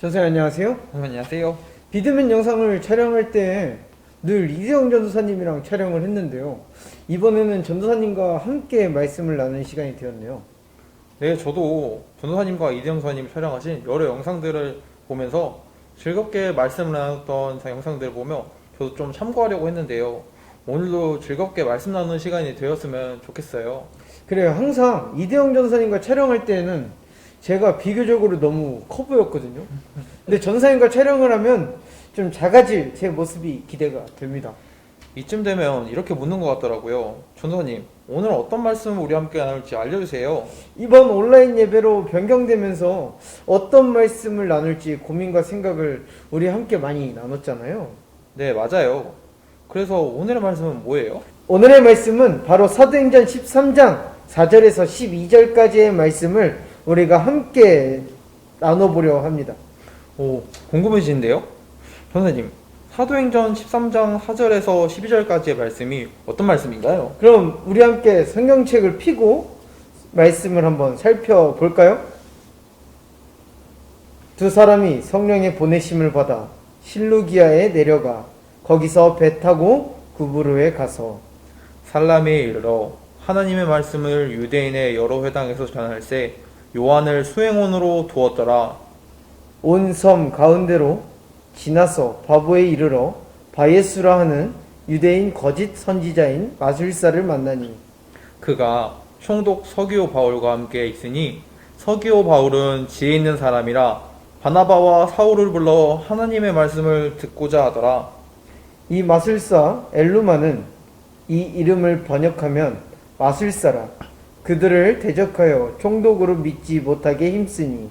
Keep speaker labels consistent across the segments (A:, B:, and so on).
A: 전사님 안녕하세요.
B: 안녕하세요.
A: 비드맨 영상을 촬영할 때 늘 이대영 전도사님이랑 촬영을 했는데요. 이번에는 전도사님과 함께 말씀을 나누는 시간이 되었네요.
B: 네, 저도 전도사님과 이대영 선생님이 촬영하신 여러 영상들을 보면서 즐겁게 말씀을 나눴던 영상들을 보며 저도 좀 참고하려고 했는데요. 오늘도 즐겁게 말씀 나누는 시간이 되었으면 좋겠어요.
A: 그래요. 항상 이대영 전사님과 촬영할 때는 제가 비교적으로 너무 커 보였거든요. 근데 전사님과 촬영을 하면 좀 작아질 제 모습이 기대가 됩니다.
B: 이쯤 되면 이렇게 묻는 것 같더라고요. 전도사님, 오늘 어떤 말씀을 우리 함께 나눌지 알려주세요.
A: 이번 온라인 예배로 변경되면서 어떤 말씀을 나눌지 고민과 생각을 우리 함께 많이 나눴잖아요.
B: 네, 맞아요. 그래서 오늘의 말씀은 뭐예요?
A: 오늘의 말씀은 바로 사도행전 13장 4절에서 12절까지의 말씀을 우리가 함께 나눠보려 합니다.
B: 오, 궁금해지는데요? 선생님, 사도행전 13장 4절에서 12절까지의 말씀이 어떤 말씀인가요?
A: 그럼 우리 함께 성경책을 피고 말씀을 한번 살펴볼까요? 두 사람이 성령의 보내심을 받아 실루기아에 내려가 거기서 배 타고 구브로에 가서
B: 살람에 이르러 하나님의 말씀을 유대인의 여러 회당에서 전할세 요한을 수행원으로 두었더라.
A: 온 섬 가운데로 지나서 바보에 이르러 바예수라 하는 유대인 거짓 선지자인 마술사를 만나니
B: 그가 총독 서기오 바울과 함께 있으니 서기오 바울은 지혜 있는 사람이라 바나바와 사울을 불러 하나님의 말씀을 듣고자 하더라.
A: 이 마술사 엘루마는 이 이름을 번역하면 마술사라 그들을 대적하여 총독으로 믿지 못하게 힘쓰니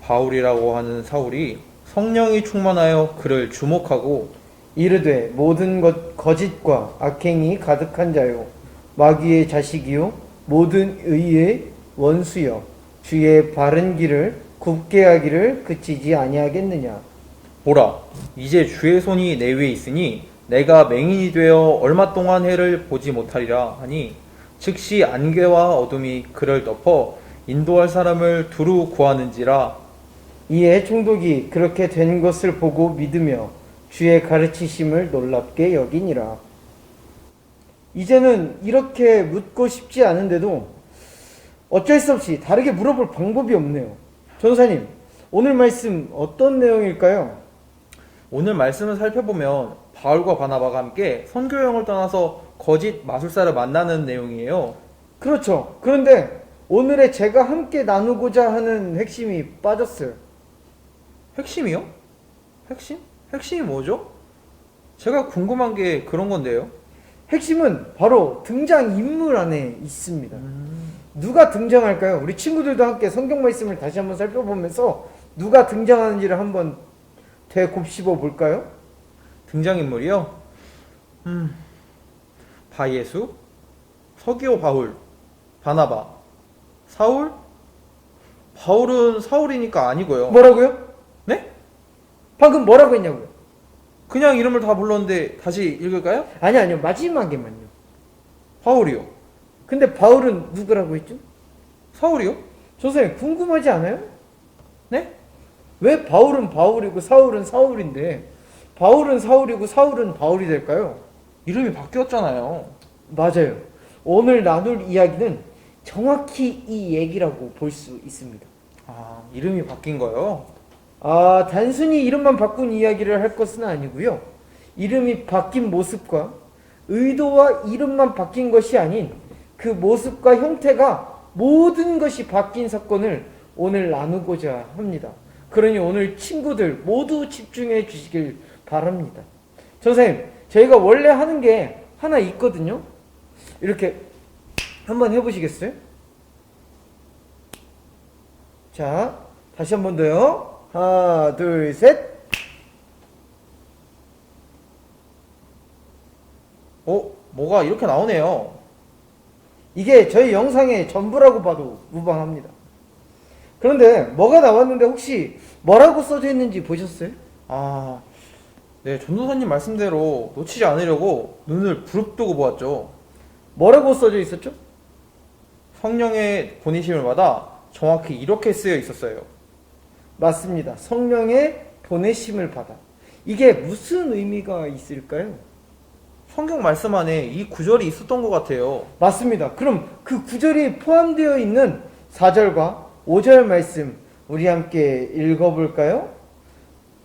B: 바울이라고 하는 사울이 성령이 충만하여 그를 주목하고
A: 이르되 모든 것 거짓과 악행이 가득한 자요 마귀의 자식이요 모든 의의 원수여 주의 바른 길을 굽게 하기를 그치지 아니하겠느냐?
B: 보라, 이제 주의 손이 내 위에 있으니 내가 맹인이 되어 얼마 동안 해를 보지 못하리라 하니 즉시 안개와 어둠이 그를 덮어 인도할 사람을 두루 구하는지라
A: 이에 총독이 그렇게 된 것을 보고 믿으며 주의 가르치심을 놀랍게 여기니라. 이제는 이렇게 묻고 싶지 않은데도 어쩔 수 없이 다르게 물어볼 방법이 없네요. 전사님, 오늘 말씀 어떤 내용일까요?
B: 오늘 말씀을 살펴보면 바울과 바나바가 함께 선교 여행을 떠나서 거짓 마술사를 만나는 내용이에요.
A: 그렇죠. 그런데 오늘의 제가 함께 나누고자 하는 핵심이 빠졌어요.
B: 핵심이요? 핵심? 핵심이 뭐죠? 제가 궁금한 게 그런 건데요.
A: 핵심은 바로 등장 인물 안에 있습니다. 누가 등장할까요? 우리 친구들도 함께 성경 말씀을 다시 한번 살펴보면서 누가 등장하는지를 한번 되곱씹어 볼까요?
B: 등장인물이요? 음, 바예수, 서기오 바울, 바나바, 사울? 바울은 사울이니까 아니고요.
A: 뭐라고요?
B: 네?
A: 방금 뭐라고 했냐고요?
B: 그냥 이름을 다 불렀는데 다시 읽을까요?
A: 아니 아니요 마지막에만요.
B: 바울이요.
A: 근데 바울은 누구라고 했죠?
B: 사울이요?
A: 선생님 궁금하지 않아요?
B: 네?
A: 왜 바울은 바울이고 사울은 사울인데 바울은 사울이고 사울은 바울이 될까요?
B: 이름이 바뀌었잖아요.
A: 맞아요. 오늘 나눌 이야기는 정확히 이 얘기라고 볼 수 있습니다.
B: 아, 이름이 바뀐 거요?
A: 아, 단순히 이름만 바꾼 이야기를 할 것은 아니고요. 이름이 바뀐 모습과 의도와 이름만 바뀐 것이 아닌 그 모습과 형태가 모든 것이 바뀐 사건을 오늘 나누고자 합니다. 그러니 오늘 친구들 모두 집중해 주시길 바랍니다. 선생님, 저희가 원래 하는 게 하나 있거든요. 이렇게 한번 해보시겠어요? 자, 다시 한 번 더요. 하나, 둘, 셋.
B: 어? 뭐가 이렇게 나오네요.
A: 이게 저희 영상의 전부라고 봐도 무방합니다. 그런데 뭐가 나왔는데 혹시 뭐라고 써져 있는지 보셨어요?
B: 아, 네, 전도사님 말씀대로 놓치지 않으려고 눈을 부릅뜨고 보았죠.
A: 뭐라고 써져 있었죠?
B: 성령의 보내심을 받아 정확히 이렇게 쓰여 있었어요.
A: 맞습니다. 성령의 보내심을 받아. 이게 무슨 의미가 있을까요?
B: 성경 말씀 안에 이 구절이 있었던 것 같아요.
A: 맞습니다. 그럼 그 구절이 포함되어 있는 4절과 5절 말씀 우리 함께 읽어볼까요?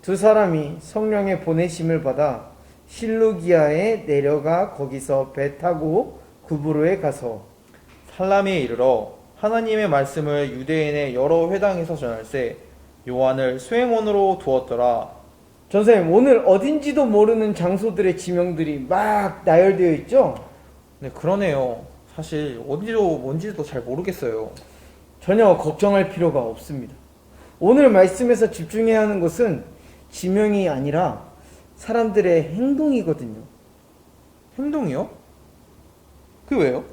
A: 두 사람이 성령의 보내심을 받아 실루기아에 내려가 거기서 배 타고 구브로에 가서
B: 살람에 이르러 하나님의 말씀을 유대인의 여러 회당에서 전할세 요한을 수행원으로 두었더라.
A: 전사님 오늘 어딘지도 모르는 장소들의 지명들이 막 나열되어 있죠?
B: 네, 그러네요. 사실 어디로 뭔지도 잘 모르겠어요.
A: 전혀 걱정할 필요가 없습니다. 오늘 말씀에서 집중해야 하는 것은 지명이 아니라 사람들의 행동이거든요.
B: 행동이요? 그 왜요?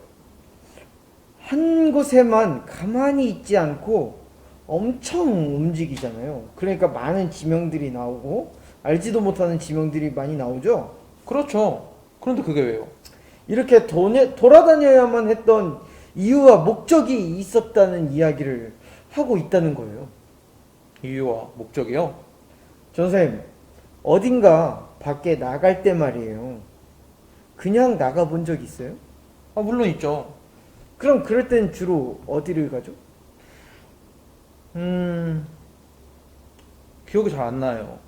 A: 한 곳에만 가만히 있지 않고 엄청 움직이잖아요. 그러니까 많은 지명들이 나오고 알지도 못하는 지명들이 많이 나오죠.
B: 그렇죠. 그런데 그게 왜요?
A: 이렇게 도네, 돌아다녀야만 했던 이유와 목적이 있었다는 이야기를 하고 있다는 거예요.
B: 이유와 목적이요?
A: 전사님, 어딘가 밖에 나갈 때 말이에요. 그냥 나가 본 적 있어요?
B: 아, 물론 있죠.
A: 그럼 그럴 땐 주로 어디를 가죠?
B: 음, 기억이 잘 안 나요.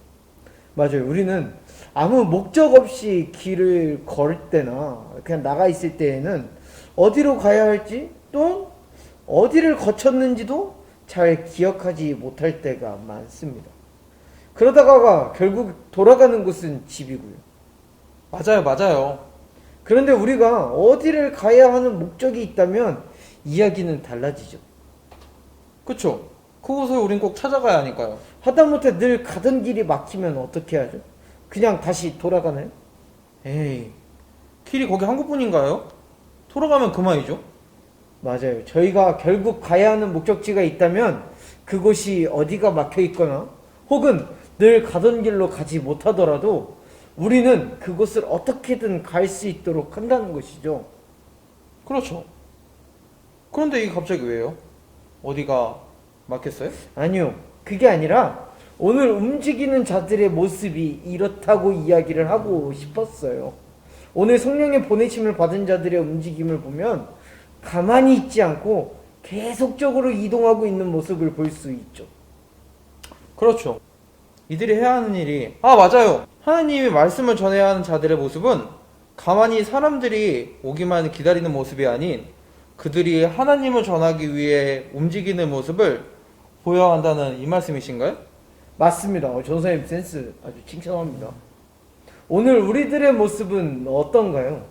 A: 맞아요. 우리는 아무 목적 없이 길을 걸을 때나 그냥 나가 있을 때에는 어디로 가야 할지 또 어디를 거쳤는지도 잘 기억하지 못할 때가 많습니다. 그러다가 결국 돌아가는 곳은 집이고요.
B: 맞아요, 맞아요.
A: 그런데 우리가 어디를 가야 하는 목적이 있다면 이야기는 달라지죠.
B: 그쵸? 그곳을 우린 꼭 찾아가야 하니까요.
A: 하다못해 늘 가던 길이 막히면 어떻게 하죠? 그냥 다시 돌아가나요?
B: 에이, 길이 거기 한 곳뿐인가요? 돌아가면 그만이죠.
A: 맞아요. 저희가 결국 가야 하는 목적지가 있다면 그곳이 어디가 막혀 있거나 혹은 늘 가던 길로 가지 못하더라도 우리는 그곳을 어떻게든 갈 수 있도록 한다는 것이죠.
B: 그렇죠. 그런데 이게 갑자기 왜요? 어디가 막혔어요?
A: 아니요. 그게 아니라 오늘 움직이는 자들의 모습이 이렇다고 이야기를 하고 싶었어요. 오늘 성령의 보내심을 받은 자들의 움직임을 보면 가만히 있지 않고 계속적으로 이동하고 있는 모습을 볼 수 있죠.
B: 그렇죠. 이들이 해야 하는 일이 아 맞아요. 하나님의 말씀을 전해야 하는 자들의 모습은 가만히 사람들이 오기만 기다리는 모습이 아닌 그들이 하나님을 전하기 위해 움직이는 모습을 보여야 한다는 이 말씀이신가요?
A: 맞습니다. 어, 전사님 센스 아주 칭찬합니다. 오늘 우리들의 모습은 어떤가요?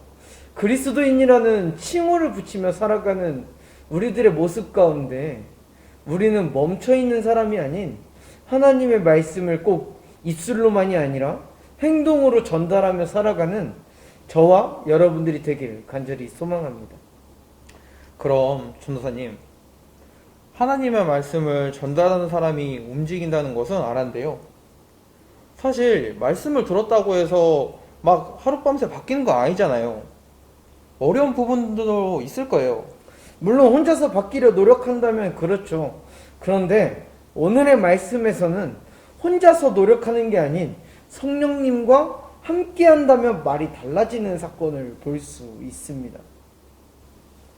A: 그리스도인이라는 칭호를 붙이며 살아가는 우리들의 모습 가운데 우리는 멈춰 있는 사람이 아닌 하나님의 말씀을 꼭 입술로만이 아니라 행동으로 전달하며 살아가는 저와 여러분들이 되기를 간절히 소망합니다.
B: 그럼 전도사님 하나님의 말씀을 전달하는 사람이 움직인다는 것은 알았는데요. 사실 말씀을 들었다고 해서 막 하룻밤새 바뀌는 거 아니잖아요. 어려운 부분도 있을 거예요.
A: 물론 혼자서 바뀌려 노력한다면 그렇죠. 그런데 오늘의 말씀에서는 혼자서 노력하는 게 아닌 성령님과 함께 한다면 말이 달라지는 사건을 볼 수 있습니다.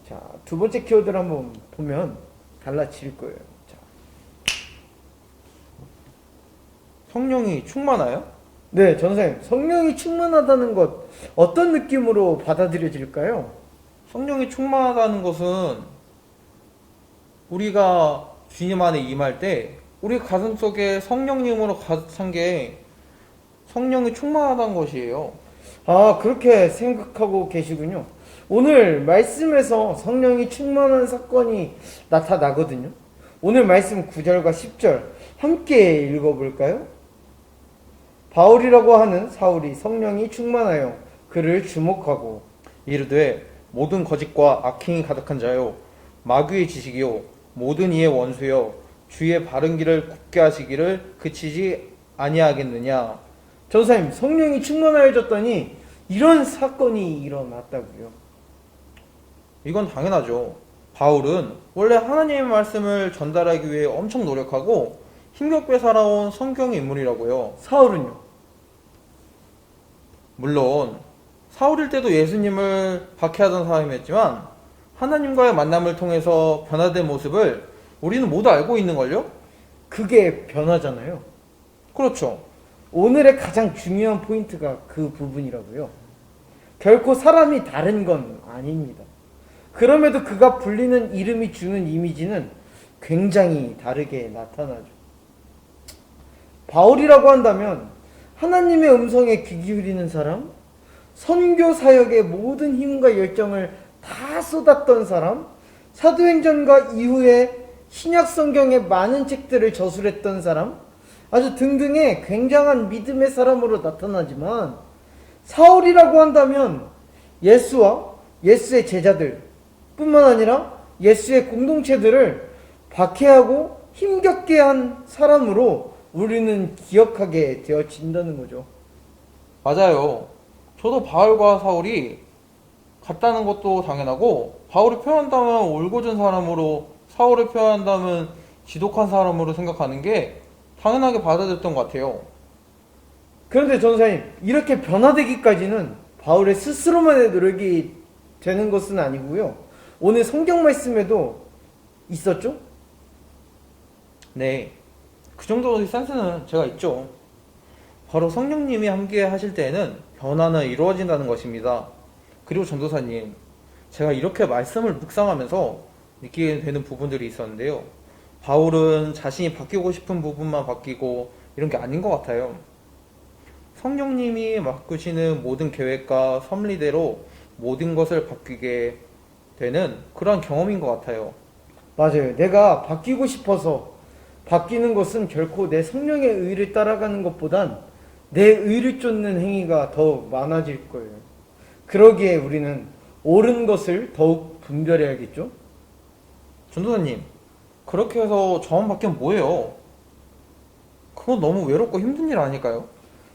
A: 자, 두 번째 키워드를 한번 보면 달라질 거예요. 자,
B: 성령이 충만하여?
A: 네, 전사님. 성령이 충만하다는 것 어떤 느낌으로 받아들여질까요?
B: 성령이 충만하다는 것은 우리가 주님 안에 임할 때 우리 가슴 속에 성령님으로 가득 찬 게 성령이 충만하다는 것이에요.
A: 아, 그렇게 생각하고 계시군요. 오늘 말씀에서 성령이 충만한 사건이 나타나거든요. 오늘 말씀 9절과 10절 함께 읽어볼까요? 바울이라고 하는 사울이 성령이 충만하여 그를 주목하고
B: 이르되 모든 거짓과 악행이 가득한 자요 마귀의 지식이요 모든 이의 원수요 주의 바른 길을 굽게 하시기를 그치지 아니하겠느냐
A: 전사님 성령이 충만하여졌더니 이런 사건이 일어났다고요.
B: 이건 당연하죠 바울은 원래 하나님의 말씀을 전달하기 위해 엄청 노력하고 힘겹게 살아온 성경의 인물이라고요.
A: 사울은요?
B: 물론 사울일 때도 예수님을 박해하던 사람이었지만 하나님과의 만남을 통해서 변화된 모습을 우리는 모두 알고 있는걸요?
A: 그게 변화잖아요.
B: 그렇죠.
A: 오늘의 가장 중요한 포인트가 그 부분이라고요. 결코 사람이 다른 건 아닙니다. 그럼에도 그가 불리는 이름이 주는 이미지는 굉장히 다르게 나타나죠. 바울이라고 한다면 하나님의 음성에 귀 기울이는 사람, 선교 사역의 모든 힘과 열정을 다 쏟았던 사람, 사도행전과 이후에 신약 성경의 많은 책들을 저술했던 사람, 아주 등등의 굉장한 믿음의 사람으로 나타나지만 사울이라고 한다면 예수와 예수의 제자들 뿐만 아니라 예수의 공동체들을 박해하고 힘겹게 한 사람으로 우리는 기억하게 되어진다는 거죠.
B: 맞아요. 저도 바울과 사울이 같다는 것도 당연하고 바울을 표현한다면 올곧은 사람으로 사울을 표현한다면 지독한 사람으로 생각하는 게 당연하게 받아들였던 것 같아요.
A: 그런데 전사님 이렇게 변화되기까지는 바울의 스스로만의 노력이 되는 것은 아니고요. 오늘 성경 말씀에도 있었죠?
B: 네. 그 정도의 센스는 제가 있죠. 바로 성령님이 함께 하실 때에는 변화는 이루어진다는 것입니다. 그리고 전도사님, 제가 이렇게 말씀을 묵상하면서 느끼게 되는 부분들이 있었는데요. 바울은 자신이 바뀌고 싶은 부분만 바뀌고 이런 게 아닌 것 같아요. 성령님이 바꾸시는 모든 계획과 섭리대로 모든 것을 바뀌게 되는 그런 경험인 것 같아요.
A: 맞아요. 내가 바뀌고 싶어서 바뀌는 것은 결코 내 성령의 의를 따라가는 것보단 내 의를 쫓는 행위가 더 많아질 거예요. 그러기에 우리는 옳은 것을 더욱 분별해야겠죠?
B: 전도사님, 그렇게 해서 저만 바뀌면 뭐예요? 그건 너무 외롭고 힘든 일 아닐까요?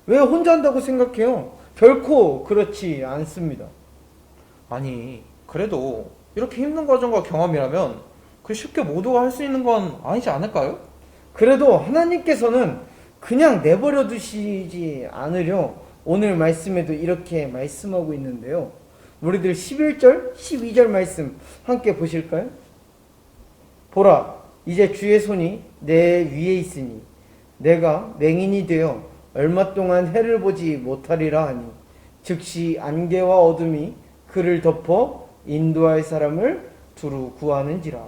A: 왜 혼자 한다고 생각해요? 결코 그렇지 않습니다.
B: 아니, 그래도 이렇게 힘든 과정과 경험이라면 그 쉽게 모두가 할 수 있는 건 아니지 않을까요?
A: 그래도 하나님께서는 그냥 내버려 두시지 않으려 오늘 말씀에도 이렇게 말씀하고 있는데요. 우리들 11절, 12절 말씀 함께 보실까요? 보라, 이제 주의 손이 내 위에 있으니 내가 맹인이 되어 얼마 동안 해를 보지 못하리라 하니 즉시 안개와 어둠이 그를 덮어 인도할 사람을 두루 구하는지라.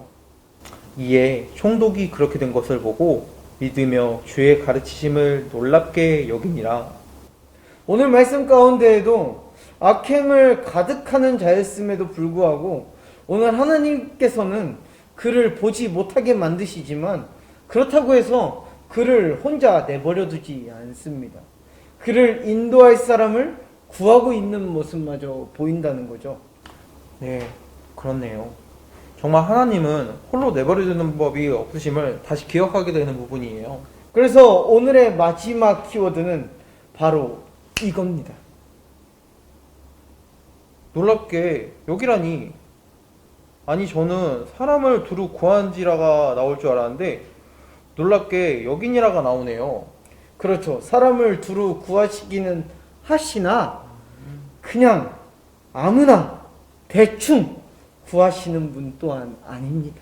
B: 이에 총독이 그렇게 된 것을 보고 믿으며 주의 가르치심을 놀랍게 여기니라.
A: 오늘 말씀 가운데에도 악행을 가득하는 자였음에도 불구하고 오늘 하나님께서는 그를 보지 못하게 만드시지만 그렇다고 해서 그를 혼자 내버려 두지 않습니다. 그를 인도할 사람을 구하고 있는 모습마저 보인다는 거죠.
B: 네, 그렇네요. 정말 하나님은 홀로 내버려 두는 법이 없으심을 다시 기억하게 되는 부분이에요.
A: 그래서 오늘의 마지막 키워드는 바로 이겁니다.
B: 놀랍게 여기라니 아니 저는 사람을 두루 구한지라가 나올 줄 알았는데 놀랍게 여긴이라가 나오네요.
A: 그렇죠. 사람을 두루 구하시기는 하시나 그냥 아무나 대충 구하시는 분 또한 아닙니다.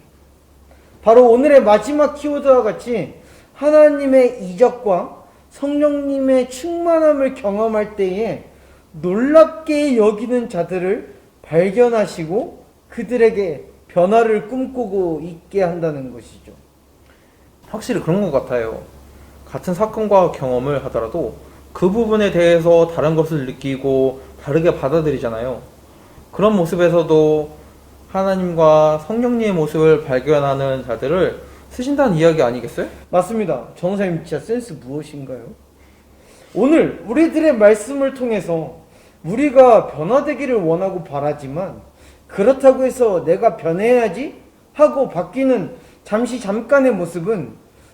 A: 바로 오늘의 마지막 키워드와 같이 하나님의 이적과 성령님의 충만함을 경험할 때에 놀랍게 여기는 자들을 발견하시고 그들에게 변화를 꿈꾸고 있게 한다는 것이죠.
B: 확실히 그런 것 같아요. 같은 사건과 경험을 하더라도 그 부분에 대해서 다른 것을 느끼고 다르게 받아들이잖아요. 그런 모습에서도 하나님과 성령님의 모습을 발견하는 자들을 쓰신다는 이야기 아니겠어요?
A: 맞습니다. 정사님 진짜 센스 무엇인가요? 오늘 우리들의 말씀을 통해서 우리가 변화되기를 원하고 바라지만 그렇다고 해서 내가 변해야지 하고 바뀌는 잠시 잠깐의 모습은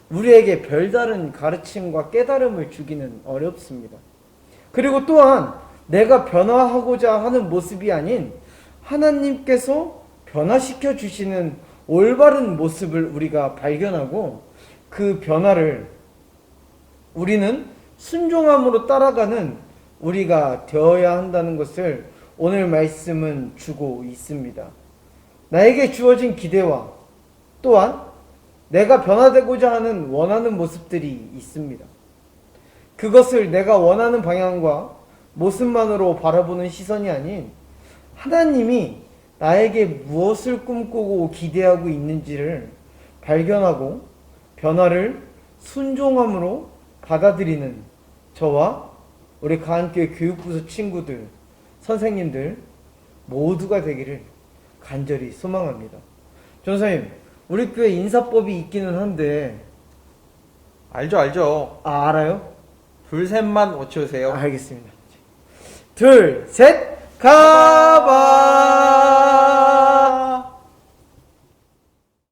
A: 우리에게 별다른 가르침과 깨달음을 주기는 어렵습니다. 그리고 또한 내가 변화하고자 하는 모습이 아닌 하나님께서 변화시켜 주시는 올바른 모습을 우리가 발견하고 그 변화를 우리는 순종함으로 따라가는 우리가 되어야 한다는 것을 오늘 말씀은 주고 있습니다. 나에게 주어진 기대와 또한 내가 변화되고자 하는 원하는 모습들이 있습니다. 그것을 내가 원하는 방향과 모습만으로 바라보는 시선이 아닌 하나님이 나에게 무엇을 꿈꾸고 기대하고 있는지를 발견하고 변화를 순종함으로 받아들이는 저와 우리 가한교회 교육부서 친구들, 선생님들 모두가 되기를 간절히 소망합니다. 전사님, 우리 교회 인사법이 있기는 한데
B: 알죠, 알죠.
A: 아, 알아요?
B: 둘, 셋만 외쳐주세요.
A: 알겠습니다. 둘, 셋, 가봐!